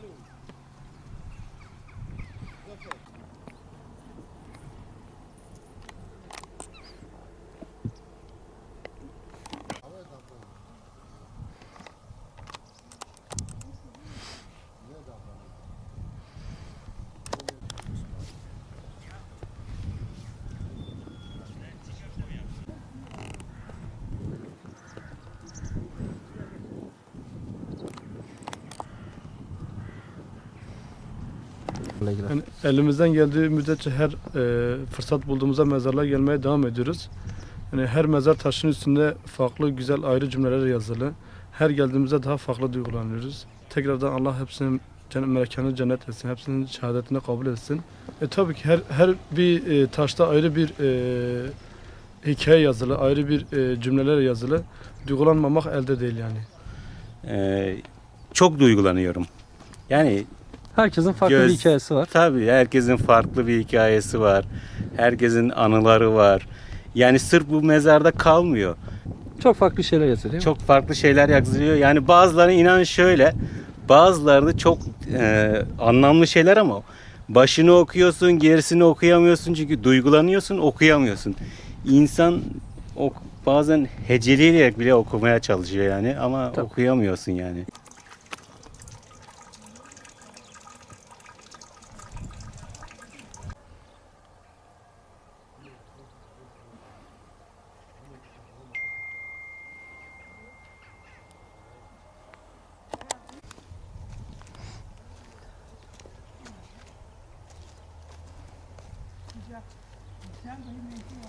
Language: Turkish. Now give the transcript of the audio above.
Hello. Yani elimizden geldiği müddetçe her e, fırsat bulduğumuzda mezarlığa gelmeye devam ediyoruz. Yani her mezar taşının üstünde farklı güzel ayrı cümleler yazılı. Her geldiğimizde daha farklı duygulanıyoruz. Tekrardan Allah hepsinin cennet, mekanı cennet etsin, hepsinin şehadetini kabul etsin. E tabii ki her her bir e, taşta ayrı bir e, hikaye yazılı, ayrı bir e, cümleler yazılı. Duygulanmamak elde değil yani. Ee, çok duygulanıyorum. Yani Herkesin farklı Göz- bir hikayesi var. tabii herkesin farklı bir hikayesi var. Herkesin anıları var. Yani sırf bu mezarda kalmıyor. Çok farklı şeyler mi? Çok farklı şeyler yazılıyor. Yani bazıları inan şöyle. Bazıları da çok e, anlamlı şeyler ama başını okuyorsun, gerisini okuyamıyorsun çünkü duygulanıyorsun, okuyamıyorsun. İnsan ok, bazen heceleyerek bile okumaya çalışıyor yani ama Tabii. okuyamıyorsun yani. Sen benim eğitim